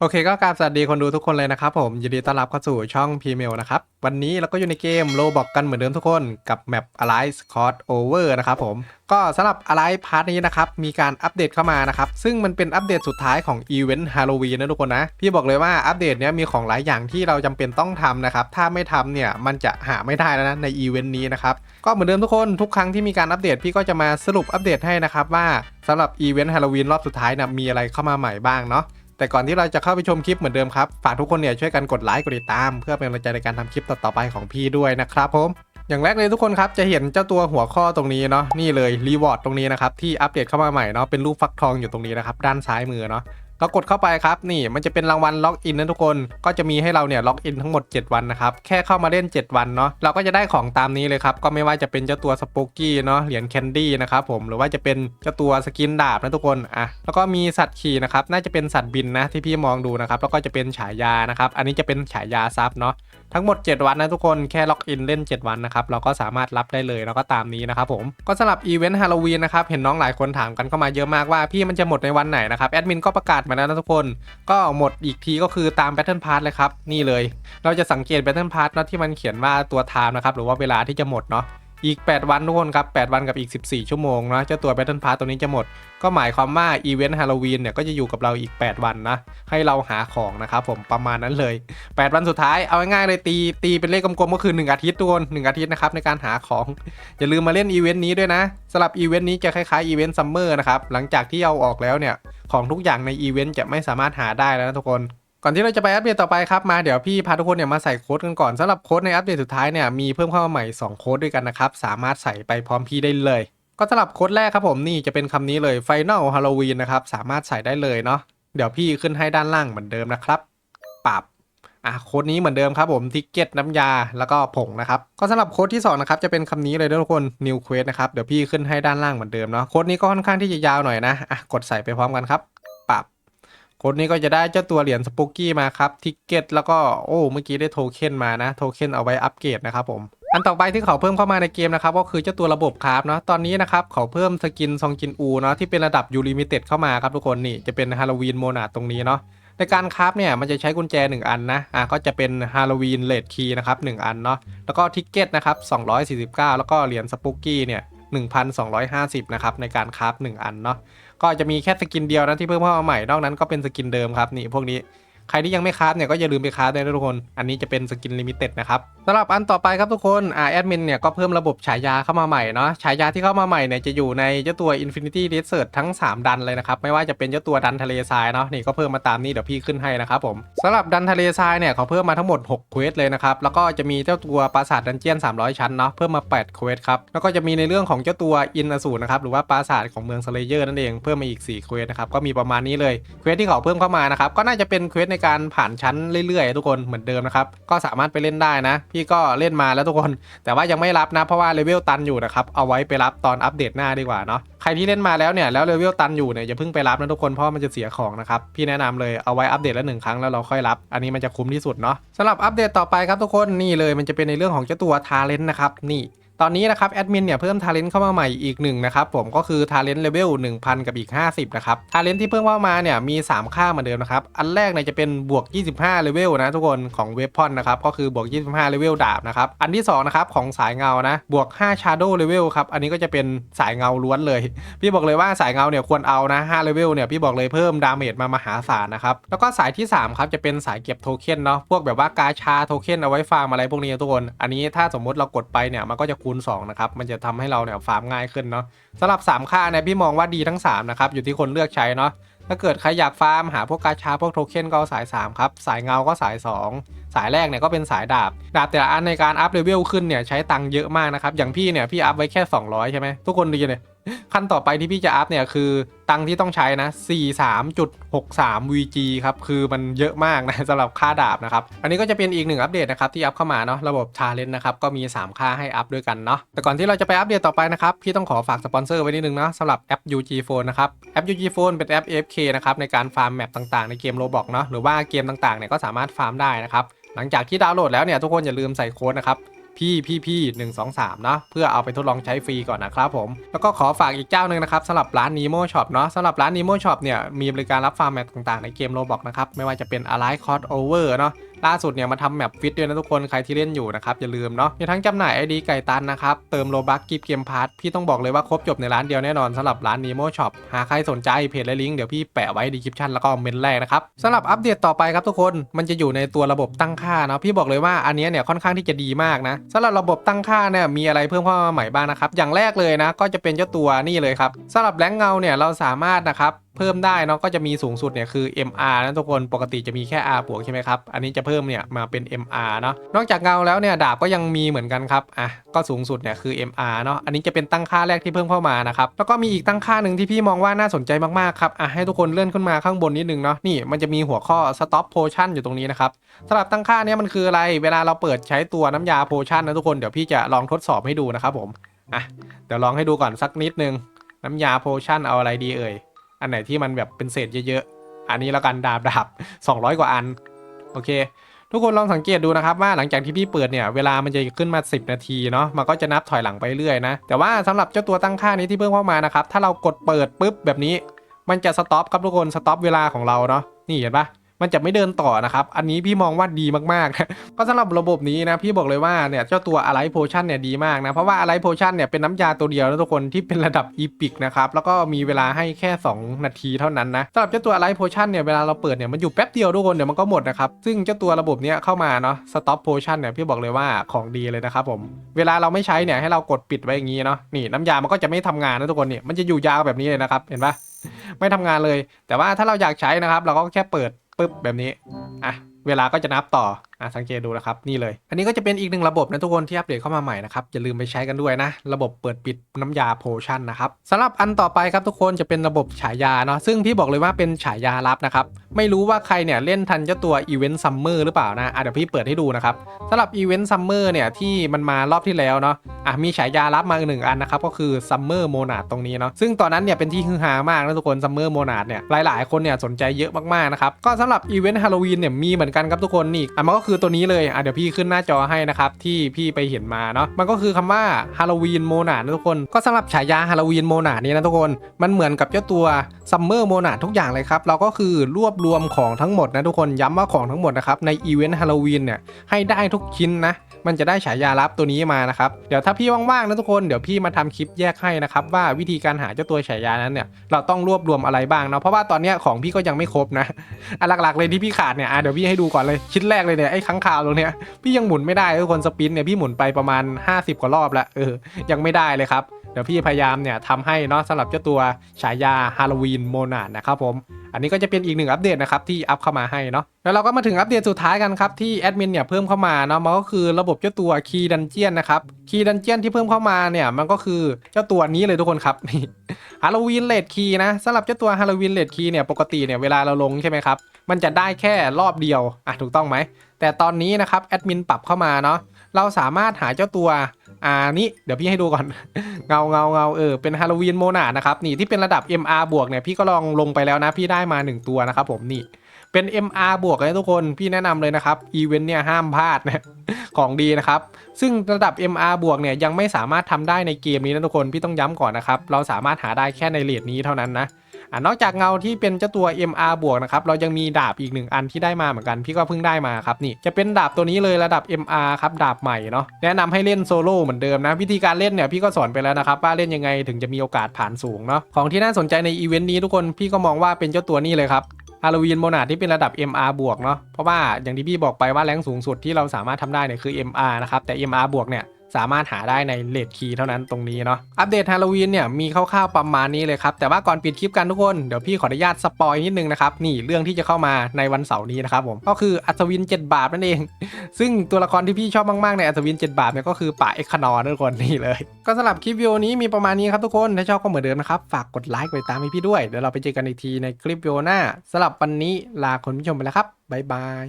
โอเคก็กราบสวัสดีคนดูทุกคนเลยนะครับผมยินดีต้อนรับเข้าสู่ช่องพีเมลนะครับ วันนี้เราก็อยู่ในเกมโลบอกกันเหมือนเดิมทุกคนกับแมป Alliance Cross Over นะครับผมก็สำหรับ Alliance Part นี้นะครับมีการอัปเดตเข้ามานะครับ ซึ่งมันเป็นอัปเดตสุดท้ายของอีเวนต์ฮาโลวีนนะทุกคนนะ พี่บอกเลยว่าอัปเดตเนี้ยมีของหลายอย่างที่เราจำเป็นต้องทำนะครับ ถ้าไม่ทำเนี่ยมันจะหาไม่ได้แล้วนะในอีเวนต์นี้นะครับก็เหมือนเดิมทุกคนทุกครั้งที่มีการอัปเดตพี่ก็จะมาสรุปอัปเดตให้นะครับว่าสำหรับอีเวนต์ฮาโลวีนรอบสุดท้ายนะมีอะไรเข้ามาใหม่บ้างเนาะ แต่ก่อนที่เราจะเข้าไปชมคลิปเหมือนเดิมครับ ฝากทุกคนเนี่ยช่วยกันกดไลค์กดติดตาม เพื่อเป็นกำลังใจในการทำคลิปต่อๆไปของพี่ด้วยนะครับผมอย่างแรกเลยทุกคนครับจะเห็นเจ้าตัวหัวข้อตรงนี้เนาะนี่เลยรีวอร์ดตรงนี้นะครับที่อัปเดตเข้ามาใหม่เนาะเป็นรูปฟักทองอยู่ตรงนี้นะครับด้านซ้ายมือเนาะ เรากดเข้าไปครับนี่มันจะเป็นรางวัลล็อกอินนะทุกคนก็จะมีให้เราเนี่ยล็อกอินทั้งหมด 7 วันนะครับแค่เข้ามาเล่น 7 วันเนาะเราก็จะได้ของตามนี้เลยครับก็ไม่ว่าจะเป็นเจ้าตัวสปูกี้เนาะเหรียญแคนดี้นะครับผมหรือว่าจะเป็นเจ้าตัวสกินดาบนะทุกคนอะแล้วก็มีสัตว์ขี่นะครับน่าจะเป็นสัตว์บินนะที่พี่มองดูนะครับแล้วก็จะเป็นฉายานะครับอันนี้จะเป็นฉายาซับเนาะทั้งหมด 7 วันนะทุกคนแค่ล็อกอินเล่น 7 วันนะครับเราก็สามารถรับได้เลยแล้วก็ตามนี้นะครับผมก็สำหรับอีเวนต์ฮาโลวีนนะครับเห็นน้องหลายคนถามกันเข้ามาเยอะมากว่าพี่มันจะหมดในวันไหนนะครับแอดมินก็ประกาศมาแล้วนะทุกคนก็หมดอีกทีก็คือตามแบทเทิลพาร์ทเลยครับนี่เลย เราจะสังเกตแบทเทิลพาร์ทนะที่มันเขียนว่าตัวไทม์นะครับหรือว่าเวลาที่จะหมดเนาะ อีก 8 วันทุกคนครับ 8 วันกับอีก 14 ชั่วโมงนะเจ้าตัว Battle Pass ตัวนี้จะหมด ก็หมายความว่าอีเวนต์ฮาโลวีนเนี่ยก็จะอยู่กับเราอีก 8 วันนะ ให้เราหาของนะครับผมประมาณนั้นเลย 8 วันสุดท้ายเอาง่ายๆเลยตีตีเป็นเลขกลมๆก็คือ 1 อาทิตย์ทุกคน1อาทิตย์นะครับในการหาของ อย่าลืมมาเล่นอีเวนต์นี้ด้วยนะสำหรับอีเวนต์นี้จะคล้ายๆอีเวนต์ซัมเมอร์นะครับหลังจากที่เอาออกแล้วเนี่ยของทุกอย่างในอีเวนต์จะไม่สามารถหาได้แล้วนะทุกคน ก่อนที่เราจะไปอัปเดตต่อไปครับมาเดี๋ยวพี่พาทุกคนเนี่ยมาใส่โค้ดกันก่อนสำหรับโค้ดในอัปเดตสุดท้ายเนี่ยมีเพิ่มเข้ามาใหม่ 2 โค้ดด้วยกันนะครับสามารถใส่ไปพร้อมพี่ได้เลย ก็สำหรับโค้ดแรกครับผมนี่จะเป็นคำนี้เลย Final Halloween นะครับสามารถใส่ได้เลยเนาะเดี๋ยวพี่ขึ้นให้ด้านล่างเหมือนเดิมนะครับปรับอะโค้ดนี้เหมือนเดิมครับผมทิกเก็ตน้ำยาแล้วก็ผงนะครับก็สำหรับโค้ดที่2นะครับจะเป็นคำนี้เลยทุกคน New Quest นะครับเดี๋ยวพี่ขึ้นให้ด้านล่างเหมือนเดิมเนาะโค้ดนี้ก็ค่อนข้างที่จะยาวหน่อยนะอะกดใส่ไปพร้อมกันครับ ค้ดนี้ก็จะได้เจ้าตัวเหรียญสปุกกี้มาครับทิกเก็ตแล้วก็โอ้เมื่อกี้ได้โทเค็นมานะโทเค็นเอาไว้อัปเกรดนะครับผมอันต่อไปที่เขาเพิ่มเข้ามาในเกมนะครับก็คือเจ้าตัวระบบคราฟเนาะตอนนี้นะครับเขาเพิ่มสกินซองจินอูเนาะที่เป็นระดับยูริมิเต็ดเข้ามาครับทุกคนนี่จะเป็นฮาโลวีนโมนาตรงนี้เนาะในการคราฟเนี่ยมันจะใช้กุญแจ 1 อันนะอะก็จะเป็นฮาโลวีนเลดคีย์นะครับ1อันเนาะแล้วก็ทิกเก็ตนะครับ249 แล้วก็เหรียญสปุกกี้เนี่ย 1,250 นะครับในการคราฟ1อันเนาะก็จะมีแค่สกินเดียวนะที่เพิ่มเข้ามาใหม่นอกนั้นก็เป็นสกินเดิมครับนี่พวกนี้ ใครที่ยังไม่คราฟเนี่ยก็อย่าลืมไปคราฟด้วยนะทุกคน อันนี้จะเป็นสกินลิมิเต็ดนะครับสำหรับอันต่อไปครับทุกคนอ่าแอดมินเนี่ยก็เพิ่มระบบฉายาเข้ามาใหม่เนาะฉายาที่เข้ามาใหม่เนี่ยจะอยู่ในเจ้าตัว Infinity Desert ทั้ง 3 ดันเลยนะครับไม่ว่าจะเป็นเจ้าตัวดันทะเลทรายเนาะนี่ก็เพิ่มมาตามนี้เดี๋ยวพี่ขึ้นให้นะครับผมสำหรับดันทะเลทรายเนี่ยเขาเพิ่มมาทั้งหมด6เควสเลยนะครับแล้วก็จะมีเจ้าตัวปราสาทดันเจียน 300 ชั้นเนาะเพิ่มมา8เควสครับแล้วก็จะมีในเรื่องของเจ้าตัวอินอสูรนะครับหรือว่าปราสาทของเมืองสเลเยอร์นั่นเองเพิ่มมาอีก4เควสนะครับก็มีประมาณนี้เลยเควสที่เขาเพิ่มเข้ามานะครับก็น่าจะเป็นเควสในการผ่านชั้นเรื่อยๆ ทุกคนเหมือนเดิมนะครับ ก็สามารถไปเล่นได้นะ พี่ก็เล่นมาแล้วทุกคน แต่ว่ายังไม่รับนะเพราะว่าเลเวลตันอยู่นะครับเอาไว้ไปรับตอนอัปเดตหน้าดีกว่าเนาะใครที่เล่นมาแล้วเนี่ยแล้วเลเวลตันอยู่เนี่ยอย่าเพิ่งไปรับนะทุกคนเพราะมันจะเสียของนะครับพี่แนะนำเลยเอาไว้อัปเดตละหนึ่งครั้งแล้วเราค่อยรับ อันนี้มันจะคุ้มที่สุดเนาะสำหรับอัปเดตต่อไปครับทุกคนนี่เลยมันจะเป็นในเรื่องของเจ้าตัวทาเลนต์นะครับนี่ ตอนนี้นะครับแอดมินเนี่ยเพิ่มทาเลนต์เข้ามาใหม่อีกหนึ่งนะครับผมก็คือทาเลนต์เลเวล1000 กับอีก 50 นะครับทาเลนต์ที่เพิ่มเข้ามาเนี่ยมี 3 ค่าเหมือนเดิมนะครับ อันแรกเนี่ยจะเป็นบวก 25เลเวลนะทุกคนของเวฟพอนนะครับก็คือบวก 25เลเวลดาบนะครับอันที่2นะครับของสายเงานะบวก5 Shadow Level ครับอันนี้ก็จะเป็นสายเงาล้วนเลย พี่บอกเลยว่าสายเงาเนี่ยควรเอานะ5เลเวลเนี่ยพี่บอกเลยเพิ่มดาเมจมามหาศาลนะครับแล้วก็สายที่3ครับจะเป็นสายเก็บโทเค็นเนาะพวกแบบว่ากาชาโทเค็นเอาไว้ฟาร์มอะไรพวกนี้ทุกคน อันนี้ถ้าสมมติเรากดไปเนี่ยมันก็จะคููณ2นะครับมันจะทำให้เราเนี่ยฟาร์มง่ายขึ้นเนาะสำหรับ 3 ค่าเนี่ยพี่มองว่าดีทั้ง3นะครับอยู่ที่คนเลือกใช้เนาะถ้าเกิดใครอยากฟาร์มหาพวกกาชาพวกโทเค็นก็เอาสาย 3 ครับ สายเงาก็สาย 2 สายแรกเนี่ยก็เป็นสายดาบ ดาบแต่ละอันในการอัพเลเวลขึ้นเนี่ยใช้ตังค์เยอะมากนะครับอย่างพี่เนี่ยพี่อัพไว้แค่ 200 ใช่ไหมทุกคนดีเลย ขั้นต่อไปที่พี่จะอัพเนี่ยคือตังที่ต้องใช้นะ 43.63 VG ครับ คือมันเยอะมากนะสำหรับค่าดาบนะครับ อันนี้ก็จะเป็นอีกหนึ่งอัปเดตนะครับที่อัพเข้ามาเนาะระบบชาเลนจ์นะครับก็มี 3 ค่าให้อัพด้วยกันเนาะแต่ก่อนที่เราจะไปอัปเดตต่อไปนะครับ พี่ต้องขอฝากสปอนเซอร์ไว้นิดนึงนะสำหรับแอป UG Phone นะครับแอป UG Phone เป็นแอป AFK นะครับในการฟาร์มแมปต่างๆในเกม Roblox เนาะหรือว่าเกมต่างๆเนี่ยก็สามารถฟาร์มได้นะครับหลังจากที่ดาวน์โหลดแล้วเนี่ยทุกคนอย่าลืมใส่โค้ดนะครับ พี่พี่พี่หนึ่งสองสามเนาะเพื่อเอาไปทดลองใช้ฟรีก่อนนะครับผม แล้วก็ขอฝากอีกเจ้าหนึ่งนะครับสำหรับร้าน Nemo Shop เนาะสำหรับร้าน Nemo Shop เนี่ยมีบริการรับฟาร์มแมตต่างๆในเกมโรบอกนะครับไม่ว่าจะเป็น Alive Cross Over เนาะ ล่าสุดเนี่ยมาทำแมปฟิตด้วยนะทุกคนใครที่เล่นอยู่นะครับอย่าลืมเนาะมีทั้งจำหน่าย ID ไก่ตันนะครับเติมโลบักกิฟเกมพาร์ทพี่ต้องบอกเลยว่าครบจบในร้านเดียวแน่นอนสำหรับร้าน Nemo Shop หากใครสนใจเพจและลิงก์เดี๋ยวพี่แปะไว้ดีคริปชั่นแล้วก็เมนแรกนะครับสำหรับอัปเดตต่อไปครับทุกคนมันจะอยู่ในตัวระบบตั้งค่าเนาะพี่บอกเลยว่าอันนี้เนี่ยค่อนข้างที่จะดีมากนะสำหรับระบบตั้งค่าเนี่ยมีอะไรเพิ่มเข้ามาใหม่บ้างนะครับอย่างแรกเลยนะก็จะเป็นเจ้าตัวนี่เลยครับสำหรับแรงเงาเนี่ยเราสามารถนะครับ เพิ่มได้เนาะก็จะมีสูงสุดเนี่ยคือ MR นะทุกคนปกติจะมีแค่ R บวกใช่ไหมครับ อันนี้จะเพิ่มเนี่ยมาเป็น MR เนาะนอกจากเงาแล้วเนี่ยดาบก็ยังมีเหมือนกันครับอะก็สูงสุดเนี่ยคือ MR เนาะอันนี้จะเป็นตั้งค่าแรกที่เพิ่มเข้ามานะครับแล้วก็มีอีกตั้งค่าหนึ่งที่พี่มองว่าน่าสนใจมากๆครับอะให้ทุกคนเลื่อนขึ้นมาข้างบนนิดนึงเนาะนี่มันจะมีหัวข้อ stop potion อยู่ตรงนี้นะครับสำหรับตั้งค่าเนี้มันคืออะไรเวลาเราเปิดใช้ตัวน้ำยา potion นะทุกคนเดี๋ยวพี่จะลองทดสอบให้ดูนะครับผมอะเดี๋ยวลองให้ดูก่อนสักนิดนึงน้ำยา potion เอาอะไรดีเอ่ย อันไหนที่มันแบบเป็นเศษเยอะๆ อันนี้แล้วกันดาบดาบ200 กว่าอัน โอเค ทุกคนลองสังเกตดูนะครับว่าหลังจากที่พี่เปิดเนี่ยเวลามันจะขึ้นมา 10 นาทีเนาะมันก็จะนับถอยหลังไปเรื่อยนะ แต่ว่าสำหรับเจ้าตัวตั้งค่านี้ที่เพิ่มเข้ามานะครับถ้าเรากดเปิดปุ๊บแบบนี้ มันจะสต็อปครับทุกคนสต็อปเวลาของเราเนาะนี่เห็นปะ มันจะไม่เดินต่อนะครับ อันนี้พี่มองว่าดีมากๆ ก็สำหรับระบบนี้นะพี่บอกเลยว่าเนี่ยเจ้าตัวอะไรโพชั่นเนี่ยดีมากนะ เพราะว่าอะไรโพชั่นเนี่ยเป็นน้ำยาตัวเดียวนะทุกคนที่เป็นระดับอีพิกนะครับแล้วก็มีเวลาให้แค่ 2 นาทีเท่านั้นนะสำหรับเจ้าตัวอะไรโพชั่นเนี่ยเวลาเราเปิดเนี่ยมันอยู่แป๊บเดียวทุกคนเดี๋ยวมันก็หมดนะครับซึ่งเจ้าตัวระบบเนี้ยเข้ามาเนาะสต็อปโพชั่นเนี่ยพี่บอกเลยว่าของดีเลยนะครับผมเวลาเราไม่ใช้เนี่ยให้เรากดปิดไว้อย่างนี้เนาะนี่น้ำยามันก็จะไม่ทำงานนะทุกคนเนี่ยมันจะอยู่ยาวแบบนี้เลยนะครับเห็นปะไม่ทำงานเลย แต่ว่าถ้าเราอยากใช้นะครับ เราก็แค่เปิด ปุ๊บแบบนี้ อะ เวลาก็จะนับต่อ อะสังเกตดูนะครับนี่เลย อันนี้ก็จะเป็นอีกหนึ่งระบบนะทุกคนที่อัปเดตเข้ามาใหม่นะครับอย่าลืมไปใช้กันด้วยนะ ระบบเปิดปิดน้ำยาโพชั่นนะครับสำหรับอันต่อไปครับทุกคนจะเป็นระบบฉายาเนาะซึ่งพี่บอกเลยว่าเป็นฉายาลับนะครับไม่รู้ว่าใครเนี่ยเล่นทันเจ้าตัวอีเวนต์ซัมเมอร์หรือเปล่านะอะเดี๋ยวพี่เปิดให้ดูนะครับสำหรับอีเวนต์ซัมเมอร์เนี่ยที่มันมารอบที่แล้วเนาะอะมีฉายารับมาอีกหนึ่งอันนะครับก็คือซัมเมอร์โมนาดตรงนี้เนาะซึ่งตอนนั้นเนี่ยเป็นที่ฮือฮามากนะทุกคนซัมเมอร์โมนาดเนี่ยหลาย ๆ คนเนี่ยสนใจเยอะมากๆนะครับก็สำหรับอีเวนต์ฮาโลวีนเนี่ยมีเหมือนกันครับทุกคนนี่อะมันก็คือตัวนี้เลยอะเดี๋ยวพี่ขึ้นหน้าจอให้นะครับที่พี่ไปเห็นมาเนาะมันก็คือคำว่าฮาโลวีนโมนาทุกคนก็สำหรับฉายาฮาโลวีนโมนาดนี้นะทุกคนมันเหมือนกับเจ้าตัวซัมเมอร์โมนาทุกอย่างเลยครับเราก็คือรวบรวมของทั้งหมดนะทุกคนย้ำว่าของทั้งหมดนะครับในอีเวนต์ฮาโลวีนเนี่ยให้ได้ทุกชิ้นนะ มันจะได้ฉายาลับตัวนี้มานะครับ เดี๋ยวถ้าพี่ว่างๆนะทุกคนเดี๋ยวพี่มาทำคลิปแยกให้นะครับว่าวิธีการหาเจ้าตัวฉายานั้นเนี่ยเราต้องรวบรวมอะไรบ้างเนาะเพราะว่าตอนเนี้ยของพี่ก็ยังไม่ครบนะอันหลักๆเลยที่พี่ขาดเนี่ยอะเดี๋ยวพี่ให้ดูก่อนเลยชิ้นแรกเลยเนี่ยไอ้ค้างคาวตรงเนี้ยพี่ยังหมุนไม่ได้ทุกคนสปินเนี่ยพี่หมุนไปประมาณ 50 กว่ารอบละเออยังไม่ได้เลยครับ เดี๋ยวพี่พยายามเนี่ยทำให้เนาะสำหรับเจ้าตัวฉายาฮาโลวีนโมนาดนะครับผมอันนี้ก็จะเป็นอีกหนึ่งอัปเดตนะครับที่อัพเข้ามาให้เนาะแล้วเราก็มาถึงอัปเดตสุดท้ายกันครับที่แอดมินเนี่ยเพิ่มเข้ามาเนาะมันก็คือระบบเจ้าตัวคีย์ดันเจียนนะครับคีย์ดันเจียนที่เพิ่มเข้ามาเนี่ยมันก็คือเจ้าตัวนี้เลยทุกคนครับนี่ฮาโลวีนเลดคีย์นะสำหรับเจ้าตัวฮาโลวีนเลดคีย์เนี่ยปกติเนี่ยเวลาเราลงใช่ไหมครับมันจะได้แค่รอบเดียวอะถูกต้องไหมแต่ตอนนี้นะครับแอดมินปรับเข้ามาเนาะเราสามารถหาเจ้าตัว อ่านี่เดี๋ยวพี่ให้ดูก่อน เงาเงาเงาเออเป็นฮาโลวีนโมนานะครับนี่ที่เป็นระดับ MR บวกเนี่ยพี่ก็ลองลงไปแล้วนะพี่ได้มา 1 ตัวนะครับผมนี่เป็น MR บวกเลยทุกคนพี่แนะนำเลยนะครับอีเวนต์เนี่ยห้ามพลาดนะของดีนะครับซึ่งระดับ MR บวกเนี่ยยังไม่สามารถทำได้ในเกมนี้นะทุกคนพี่ต้องย้ำก่อนนะครับเราสามารถหาได้แค่ในเลทนี้เท่านั้นนะ นอกจากเงาที่เป็นเจ้าตัว MR บวกนะครับเรายังมีดาบอีกหนึ่งอันที่ได้มาเหมือนกันพี่ก็เพิ่งได้มาครับนี่จะเป็นดาบตัวนี้เลยระดับ MR ครับดาบใหม่เนาะแนะนำให้เล่นโซโล่เหมือนเดิมนะวิธีการเล่นเนี่ยพี่ก็สอนไปแล้วนะครับว่าเล่นยังไงถึงจะมีโอกาสผ่านสูงเนาะของที่น่าสนใจในอีเวนต์นี้ทุกคนพี่ก็มองว่าเป็นเจ้าตัวนี้เลยครับฮาโลวีนโมนาดที่เป็นระดับ MR บวกเนาะเพราะว่าอย่างที่พี่บอกไปว่าแรงสูงสุดที่เราสามารถทำได้เนี่ยคือ MR นะครับแต่ MR บวกเนี่ย สามารถหาได้ในเลดคีย์เท่านั้นตรงนี้เนาะอัปเดตฮาโลวีนเนี่ยมีคร่าวๆประมาณนี้เลยครับแต่ว่าก่อนปิดคลิปกันทุกคนเดี๋ยวพี่ขออนุญาตสปอยนิดนึงนะครับนี่เรื่องที่จะเข้ามาในวันเสาร์นี้นะครับผมก็คืออัศวิน 7 บาทนั่นเอง ซึ่งตัวละครที่พี่ชอบมากๆในอัศวิน 7 บาทเนี่ยก็คือป่าเอ็กคานอร์ทุกคนนี่เลย ก็สำหรับคลิปวิดีโอนี้มีประมาณนี้ครับทุกคนถ้าชอบก็เหมือนเดิมนะครับฝากกดไลค์กดติดตามให้พี่ด้วยเดี๋ยวเราไปเจอกันอีกทีในคลิปวิดีโอหน้าสำหรับวันนี้ลาคุณผู้ชมไปแล้วครับบ๊ายบาย